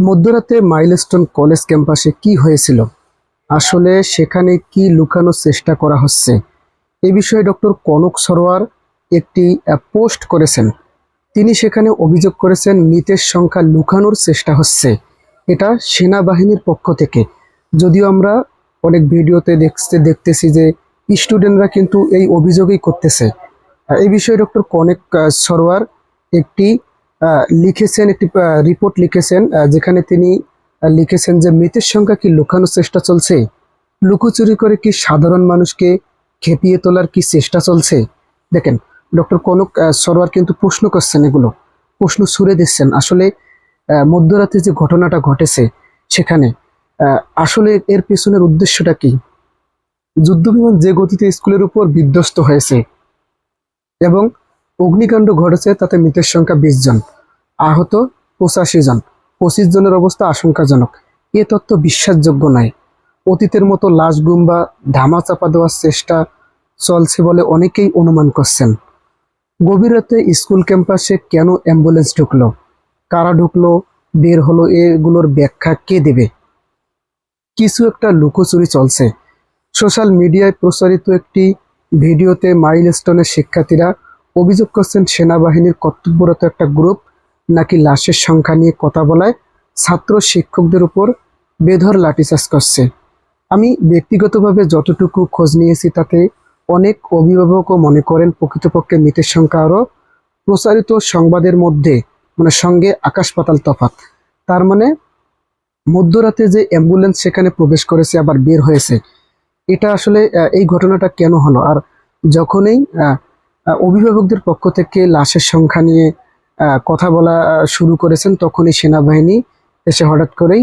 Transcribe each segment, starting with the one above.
মধ্যরাতে milestone college ক্যাম্পাসে কি হয়েছিল? আসলে সেখানে কি লুকানোর চেষ্টা করা হচ্ছে? এ বিষয়ে ডক্টর কনক সরোয়ার একটি পোস্ট করেছেন। তিনি সেখানে অভিযোগ করেছেন মৃতের সংখ্যা লুকানোর চেষ্টা হচ্ছে। এটা সেনাবাহিনীর পক্ষ থেকে। যদিও আমরা অনেক ভিডিওতে দেখতে, দেখতেছি যে স্টুডেন্টরা কিন্তু এই অভিযোগই করতেছে। এই বিষয়ে ডক্টর কনেক সরোয়ার একটি লিখেছেন, একটি রিপোর্ট লিখেছেন যেখানে তিনি লিখেছেন যে মৃতের সংখ্যা কি লুকানোর চেষ্টা চলছে? লুকোচুরি করে কি সাধারণ মানুষকে খেপিয়ে তোলার কি চেষ্টা চলছে? দেখেন, ডক্টর কনক সরোয়ার কিন্তু প্রশ্ন করছেন এগুলো। প্রশ্ন ছুড়ে দিচ্ছেন, আসলে মধ্যরাতে যে ঘটনাটা ঘটেছে সেখানে আসলে এর পেছনের উদ্দেশ্যটা কি? যুদ্ধবিমান যে গতিতে স্কুলের উপর বিধ্বস্ত হয়েছে এবং অগ্নিকাণ্ড ঘটেছে, তাতে মৃতের সংখ্যা বিশ জন। আহত পঁচাশি জন। পঁচিশ জনের অবস্থা আশঙ্কাজনক। এ তথ্য বিশ্বাসযোগ্য নয়। অতীতের মতো লাশ গুম বা ধামা চাপা দেওয়ার চেষ্টা চলছে বলে অনেকেই অনুমান করছেন। গভীর রাতে স্কুল ক্যাম্পাসে কেন অ্যাম্বুলেন্স ঢুকলো? কারা ঢুকলো? বের হলো? এগুলোর ব্যাখ্যা কে দেবে? কিছু একটা লুকোচুরি চলছে। সোশ্যাল মিডিয়ায় প্রচারিত একটি ভিডিওতে মাইল মাইলস্টোনের শিক্ষার্থীরা অভিযোগ করছেন সেনাবাহিনীর কর্তব্যরত একটা গ্রুপ নাকি লাশের সংখ্যা নিয়ে কথা বলায় ছাত্র শিক্ষকদের উপর বেধর লাঠিচার্জ করছে। আমি ব্যক্তিগতভাবে যতটুকু খোঁজ নিয়েছি তাতে অনেক অভিভাবকও মনে করেন প্রকৃতপক্ষে মৃতের সংখ্যা আরও প্রচারিত সংবাদের মধ্যে মানে সঙ্গে আকাশ পাতাল তফাৎ। তার মানে মধ্যরাতে যে অ্যাম্বুলেন্স সেখানে প্রবেশ করেছে, আবার বের হয়েছে, এটা আসলে এই ঘটনাটা কেন হলো? আর যখনই অভিভাবকদের পক্ষ থেকে লাশের সংখ্যা নিয়ে কথা বলা শুরু করেছেন, তখনই সেনাবাহিনী এসে হঠাৎ করেই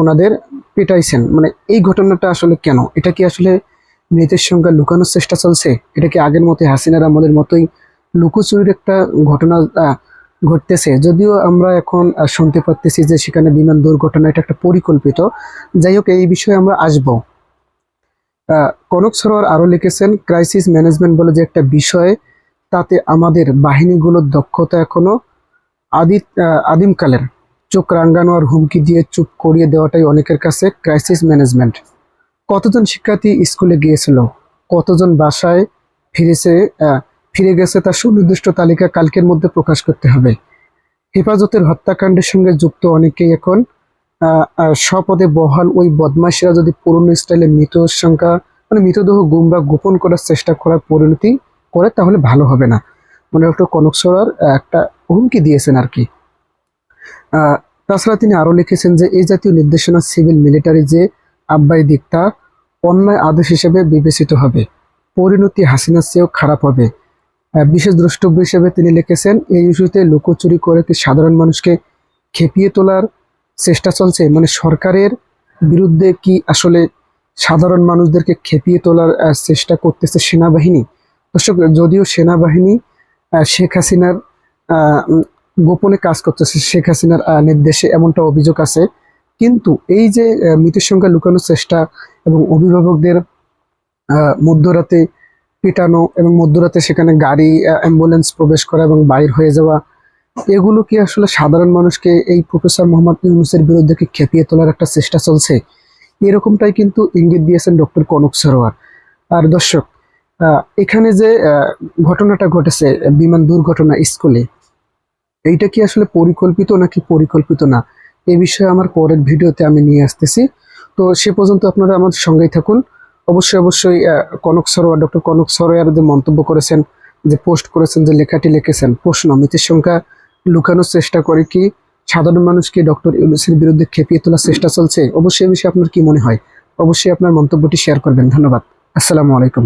ওনাদের পেটাইছেন। মানে এই ঘটনাটা আসলে কেন? এটা কি আসলে মৃতের সংখ্যা লুকানোর চেষ্টা চলছে? এটা কি আগের মতো হাসিনার আমলের মতোই লুকোচুরির একটা ঘটনা ঘটতেছে? যদিও আমরা এখন শুনতে পারতেছি যে সেখানে বিমান দুর্ঘটনা, এটা একটা পরিকল্পিত। যাই হোক, এই বিষয়ে আমরা আসব। কনক সরোয়ার আরও লিখেছেন ক্রাইসিস ম্যানেজমেন্ট বলে যে একটা বিষয়, তাতে আমাদের বাহিনীগুলোর দক্ষতা এখনও আদি আদিমকালের। চোখ রাঙ্গানো আর হুমকি দিয়ে চুপ করিয়ে দেওয়াটাই অনেকের কাছে ক্রাইসিস ম্যানেজমেন্ট কতজন শিক্ষার্থী স্কুলে গিয়েছিল? কতজন বাসায় ফিরেছে ফিরে গেছে তার সুনির্দিষ্ট তালিকা কালকের মধ্যে প্রকাশ করতে হবে। হেফাজতের হত্যাকাণ্ডের সঙ্গে যুক্ত অনেকেই এখন স্বপদে বহাল ওই বদমাশিরা যদি পুরনো স্টাইলে মৃত সংখ্যা মানে মৃতদেহ গুম বা গোপন করার চেষ্টা করার পরিণতি করে, তাহলে ভালো হবে না। মানে ডক্টর কনক সরার একটা হুমকি দিয়েছেন আর কি। তাছাড়া তিনি আরও লিখেছেন যে, এই জাতীয় নির্দেশনা সিভিল মিলিটারি যে আব্বাই দিকটা অন্যায় আদেশ হিসেবে বিবেচিত হবে। পরিণতি হাসিনার চেয়েও খারাপ হবে। বিশেষ দ্রষ্টব্য হিসেবে তিনি লিখেছেন, এই ইস্যুতে লুকোচুরি করে কি সাধারণ মানুষকে খেপিয়ে তোলার চেষ্টা চলছে মানে সরকারের বিরুদ্ধে কি আসলে সাধারণ মানুষদেরকে খেপিয়ে তোলার চেষ্টা করতেছে সেনাবাহিনী? দর্শক, যদিও সেনাবাহিনী শেখ হাসিনার গোপনে কাজ করতেছে, শেখ হাসিনার নির্দেশে এমনটা অভিযোগ আছে। কিন্তু এই যে মৃতের সংখ্যা লুকানোর চেষ্টা এবং অভিভাবকদের মধ্যরাতে পিটানো এবং মধ্যরাতে সেখানে গাড়ি অ্যাম্বুলেন্স প্রবেশ করা এবং বাইর হয়ে যাওয়া এগুলো কি আসলে সাধারণ মানুষকে এই প্রফেসর মোহাম্মদ ইউনুসের বিরুদ্ধে কি খেপিয়ে তোলার একটা চেষ্টা চলছে? এরকমটাই কিন্তু ইঙ্গিত দিয়েছেন ডক্টর কনক সরোয়ার। আর দর্শক এখানে যে ঘটনাটা ঘটেছে, বিমান দুর্ঘটনা স্কুলে, এইটা কি আসলে পরিকল্পিত নাকি পরিকল্পিত না? এ বিষয়ে আমার পরের ভিডিওতে আমি নিয়ে আসতেছি। তো সে পর্যন্ত আপনারা আমার সঙ্গেই থাকুন। অবশ্যই অবশ্যই কনক সরোয়ার, ডক্টর কনক সরোয়ার যে মন্তব্য করেছেন, যে পোস্ট করেছেন, যে লেখাটি লিখেছেন, প্রশ্ন, মৃতের সংখ্যা লুকানোর চেষ্টা করে কি? সাধারণ মানুষকে ডক্টর ইউনুসের বিরুদ্ধে খেপিয়ে তোলার চেষ্টা চলছে? অবশ্যই বিষয়ে আপনার কি মনে হয়? অবশ্যই আপনার মন্তব্যটি শেয়ার করবেন। ধন্যবাদ। আসসালামু আলাইকুম।